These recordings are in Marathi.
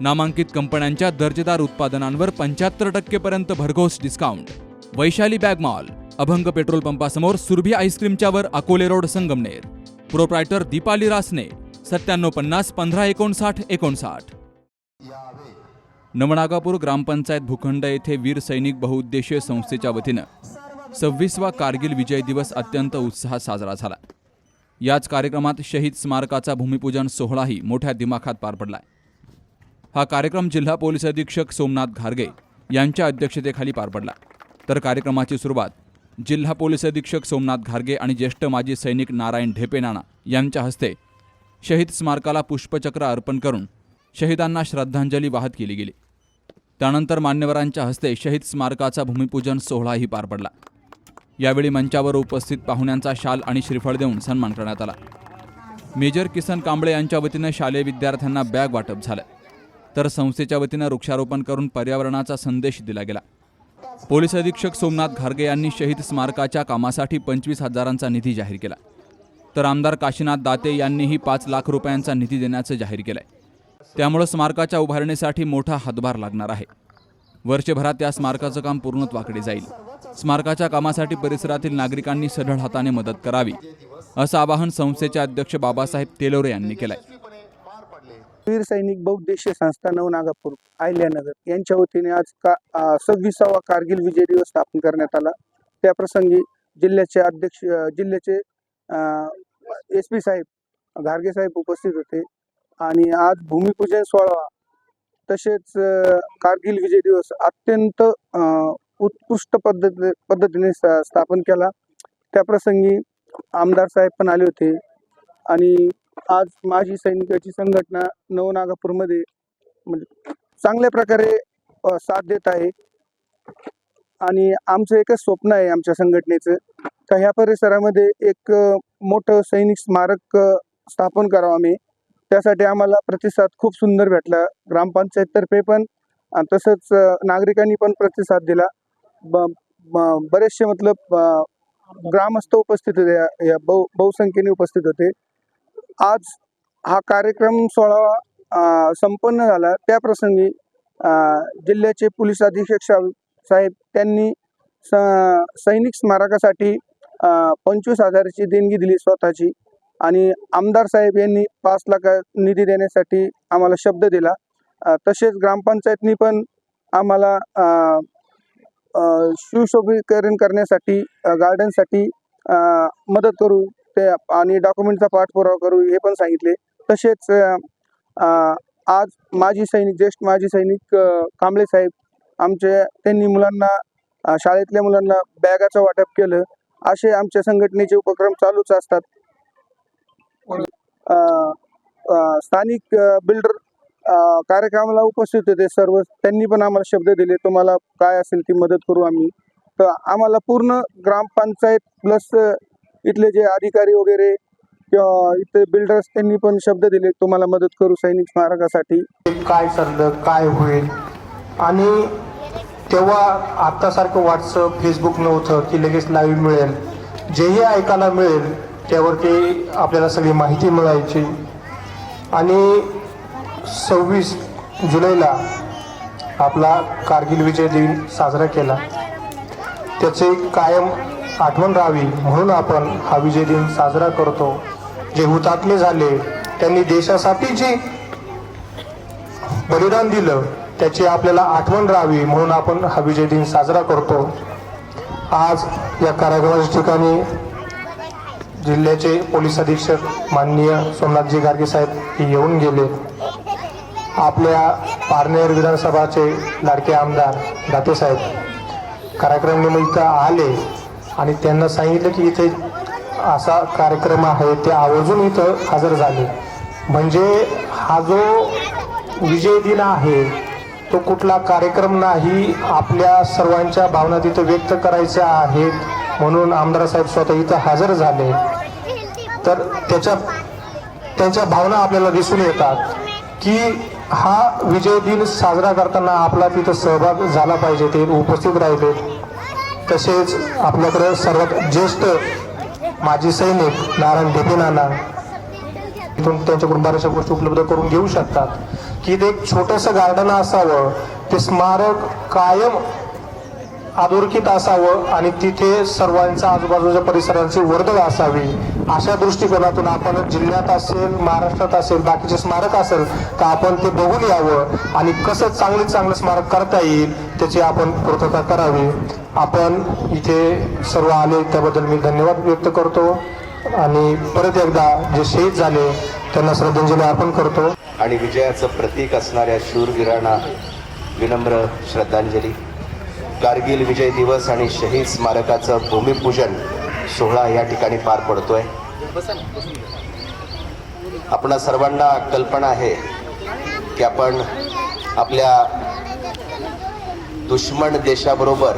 नामांकित कंपन्यांच्या दर्जेदार उत्पादनांवर पंच्याहत्तर टक्केपर्यंत भरघोस discount Vaishali bag mall Abhang petrol पंपासमोर Surabhi आईस्क्रीमच्यावर अकोले रोड संगमनेर. प्रोप्रायटर दीपाली रासने सत्त्याण्णव पन्नास पंधरा एकोणसाठ एकोणसाठ. नवनागापूर ग्रामपंचायत भूखंड येथे वीर सैनिक बहुउद्देशीय संस्थेच्या वतीनं सव्वीसवा कारगिल विजय दिवस अत्यंत उत्साहात साजरा झाला. याच कार्यक्रमात शहीद स्मारकाचा भूमिपूजन सोहळाही मोठ्या दिमाखात पार पडलाय. हा कार्यक्रम जिल्हा पोलीस अधीक्षक सोमनाथ घारगे यांच्या अध्यक्षतेखाली पार पडला. तर कार्यक्रमाची सुरुवात जिल्हा पोलीस अधीक्षक सोमनाथ घारगे आणि ज्येष्ठ माजी सैनिक नारायण ढेपे नाना यांच्या हस्ते शहीद स्मारकाला पुष्पचक्र अर्पण करून शहीदांना श्रद्धांजली वाहत केली गेली. त्यानंतर मान्यवरांच्या हस्ते शहीद स्मारकाचा भूमिपूजन सोहळाही पार पडला. यावेळी मंचावर उपस्थित पाहुण्यांचा शाल आणि श्रीफळ देऊन सन्मान करण्यात आला. मेजर किसन कांबळे यांच्या वतीनं शालेय विद्यार्थ्यांना बॅग वाटप झालं. तर संस्थेच्या वतीनं वृक्षारोपण करून पर्यावरणाचा संदेश दिला गेला. पोलीस अधीक्षक सोमनाथ घारगे यांनी शहीद स्मारकाच्या कामासाठी पंचवीस हजारांचा निधी जाहीर केला. तर आमदार काशीनाथ दाते यांनीही पाच लाख रुपयांचा निधी देण्याचं जाहीर केलंय. त्यामुळं स्मारकाच्या उभारणीसाठी मोठा हातभार लागणार आहे. वर्षभरात या स्मारकाचं काम पूर्णत्वाकडे जाईल. स्मारकाच्या कामासाठी परिसरातील नागरिकांनी सढळ हाताने मदत करावी असं आवाहन संस्थेचे अध्यक्ष बाबासाहेब तेलोरे यांनी केलं आहे वीर सैनिक बहुउद्देशीय संस्था नवनागापूर आयल्यानगर यांच्या वतीने आज का सव्वीसावा कारगिल विजय दिवस स्थापन करण्यात आला. त्याप्रसंगी जिल्ह्याचे अध्यक्ष जिल्ह्याचे एस पी साहेब घारगे साहेब उपस्थित होते. आणि आज भूमिपूजन सोहळा तसेच कारगिल विजय दिवस अत्यंत उत्कृष्ट पद्धत पद्धतीने स्थापन केला. त्याप्रसंगी आमदार साहेब पण आले होते. आणि आज माजी सैनिकाची संघटना नवनागापूरमध्ये म्हणजे चांगल्या प्रकारे साथ देत आहे. आणि आमचं एकच स्वप्न आहे आमच्या संघटनेचं का ह्या परिसरामध्ये एक मोठं सैनिक स्मारक स्थापन करावं आम्ही. त्यासाठी आम्हाला प्रतिसाद खूप सुंदर भेटला. ग्रामपंचायततर्फे पण तसंच नागरिकांनी पण प्रतिसाद दिला. ब ब- बरेचसे मतलब ग्रामस्थ उपस्थित होते. या बहु बहुसंख्येने उपस्थित होते. आज हा कार्यक्रम सोहळा संपन्न झाला. त्या प्रसंगी जिल्ह्याचे पोलीस अधीक्षक साहेब त्यांनी स सैनिक स्मारकासाठी पंचवीस हजाराची देणगी दिली स्वतःची आणि आमदार साहेब यांनी पाच लाख निधी देण्यासाठी आम्हाला शब्द दिला. तसेच ग्रामपंचायतनी पण आम्हाला अ, सुशोभीकरण करण्यासाठी गार्डनसाठी मदत करू ते आणि डॉक्युमेंटचा पाठपुरावा करू हे पण सांगितले. तसेच आज माजी सैनिक ज्येष्ठ माजी सैनिक कांबळे साहेब आमचे त्यांनी मुलांना शाळेतल्या मुलांना बॅगाचं वाटप केलं. असे आमच्या संघटनेचे उपक्रम चालूच असतात. स्थानिक बिल्डर कार्यक्रमाला उपस्थित होते सर्व. त्यांनी पण आम्हाला शब्द दिले तुम्हाला काय असेल ती मदत करू आम्ही. तर आम्हाला पूर्ण ग्रामपंचायत प्लस इथले जे अधिकारी वगैरे किंवा इथे बिल्डर्स त्यांनी पण शब्द दिले तुम्हाला मदत करू सैनिक स्मारकासाठी. काय चाललं काय होईल? आणि तेव्हा आत्तासारखं व्हॉट्सअप फेसबुक नव्हतं की लगेच लाईव्ह मिळेल. जेही ऐकायला मिळेल त्यावरती आपल्याला सगळी माहिती मिळायची. आणि सव्वीस जुलैला आपला कारगिल विजय दिन साजरा केला. त्याचे कायम आठवण राहावी. म्हणून आपण हा विजय दिन साजरा करतो. जे हुतात्मे झाले त्यांनी देशासाठी जे बलिदान दिलं त्याची आपल्याला आठवण राहावी. म्हणून आपण हा विजय दिन साजरा करतो. आज या कार्यक्रमाच्या ठिकाणी जिल्ह्याचे पोलीस अधीक्षक माननीय सोमनाथजी गार्गे साहेब हे येऊन गेले. आपल्या पारनेर विधानसभाचे लाडके आमदार दाते साहेब कार्यक्रम निमित्त आले. आणि त्यांना सांगितलं की इथे असा कार्यक्रम आहे ते आवर्जून इथं हजर झाले. म्हणजे हा जो विजय दिन आहे तो कुठला कार्यक्रम नाही आपल्या सर्वांच्या भावना तिथं व्यक्त करायच्या आहेत म्हणून आमदार साहेब स्वतः इथं हजर झाले. तर त्याच्या त्यांच्या भावना आपल्याला दिसून येतात की हा विजय दिन साजरा करताना आपला तिथं सहभाग झाला पाहिजे ते उपस्थित राहिले. तसेच आपल्याकडे सर्वात ज्येष्ठ माजी सैनिक नारायण ढेपे नाना इथून त्यांच्याकडून बऱ्याचशा गोष्टी उपलब्ध करून घेऊ शकतात. की ते एक छोटंसं गार्डन असावं ते स्मारक कायम अधोरेखित असावं आणि तिथे सर्वांच्या आजूबाजूच्या परिसरांची वर्दळ असावी. अशा दृष्टिकोनातून आपण जिल्ह्यात असेल महाराष्ट्रात असेल बाकीचे स्मारक असेल तर आपण ते बघून यावं आणि कसं चांगले चांगलं स्मारक करता येईल त्याची आपण पूर्तता करावी. आपण इथे सर्व आले त्याबद्दल मी धन्यवाद व्यक्त करतो. आणि परत एकदा जे शहीद झाले त्यांना श्रद्धांजली अर्पण करतो. आणि विजयाचं प्रतीक असणाऱ्या शूरवीरांना विनम्र श्रद्धांजली. कारगिल विजय दिवस आणि शहीद स्मारकाचं भूमिपूजन सोहळा या ठिकाणी पार पडतोय. आपणा सर्वांना कल्पना आहे की आपण आपल्या दुश्मन देशाबरोबर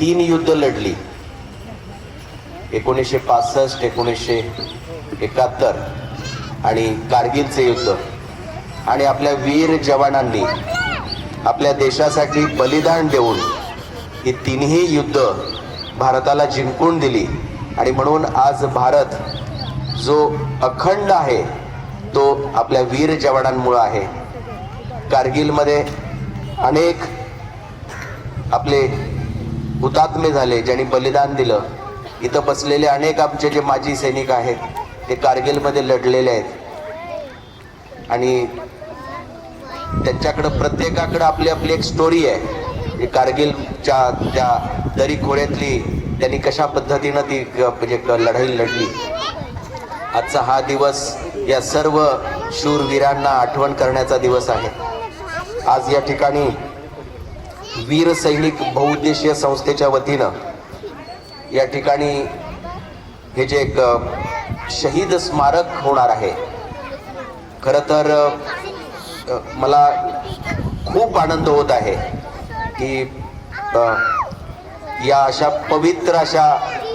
तीन युद्ध लढली. एकोणीसशे पासष्ट एकोणीसशे एकाहत्तर आणि कारगिलचे युद्ध. आणि आपल्या वीर जवानांनी आपल्या देशासाठी बलिदान देऊन ही तिन्ही युद्ध भारताला जिंकून दिली. आणि म्हणून आज भारत जो अखंड आहे तो आपल्या वीर जवानांमुळं आहे. कारगिलमध्ये अनेक आपले हुतात्मे झाले ज्यांनी बलिदान दिलं. इथं बसलेले अनेक आमचे जे माजी सैनिक आहेत ते कारगिलमध्ये लढलेले आहेत. आणि त्यांच्याकडं प्रत्येकाकडं आपली आपली एक स्टोरी आहे. कारगिलच्या त्या दरी खोऱ्यातली त्यांनी कशा पद्धतीनं ती म्हणजे लढाई लढली? आजचा हा दिवस या सर्व शूरवीरांना आठवण करण्याचा दिवस आहे. आज या ठिकाणी वीर सैनिक बहुउद्देशीय संस्थेच्या वतीनं या ठिकाणी हे जे एक शहीद स्मारक होणार आहे. खरं तर मला खूप आनंद होत आहे की या अशा पवित्र अशा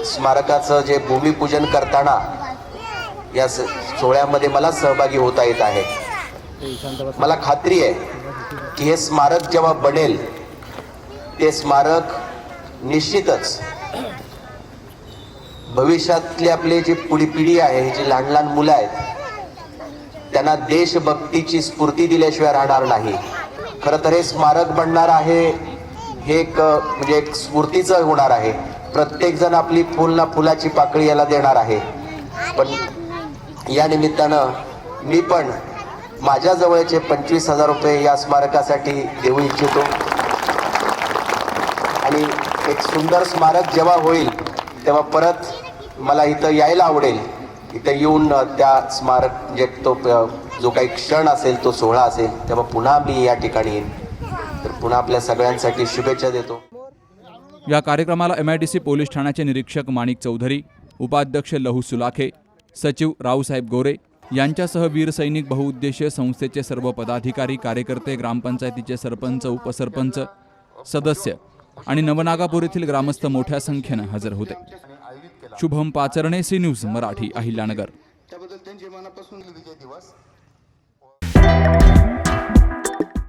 स्मारकाचं जे भूमिपूजन करताना या स- सोहळ्यामध्ये मला सहभागी होता येत आहे. मला खात्री आहे की हे स्मारक जेव्हा बनेल ते स्मारक निश्चितच भविष्यातली आपली जी पुढी पिढी आहे ही जी लहान लहान मुलं आहेत त्यांना देशभक्तीची स्फूर्ती दिल्याशिवाय राहणार नाही. खरं तर हे स्मारक बनणार आहे हे एक म्हणजे एक स्फूर्तीचं होणार आहे. प्रत्येक जण आपली फुल ना फुलाची पाकळी याला देणार आहे. पण या निमित्तानं मी पण माझ्या जवळचे पंचवीस हजार रुपये या स्मारकासाठी देऊ इच्छितो. आणि एक सुंदर स्मारक जेव्हा होईल तेव्हा परत मला इथं यायला आवडेल. इथं येऊन त्या स्मारक जे तो जो काही क्षण असेल तो सोहळा असेल तेव्हा पुन्हा मी या ठिकाणी येईन. पुन्हा आपल्या सगळ्यांसाठी शुभेच्छा देतो. या कार्यक्रमाला M I D C police ठाण्याचे निरीक्षक माणिक चौधरी उपाध्यक्ष लहू सुलाखे सचिव रावसाहेब गोरे यांच्यासह वीर सैनिक बहुउद्देशीय संस्थेचे सर्व पदाधिकारी कार्यकर्ते ग्रामपंचायतीचे सरपंच उपसरपंच सदस्य आणि नवनागापूर येथील ग्रामस्थ मोठ्या संख्येनं हजर होते. Shubham Pacharne C news Marathi Ahilyanagar.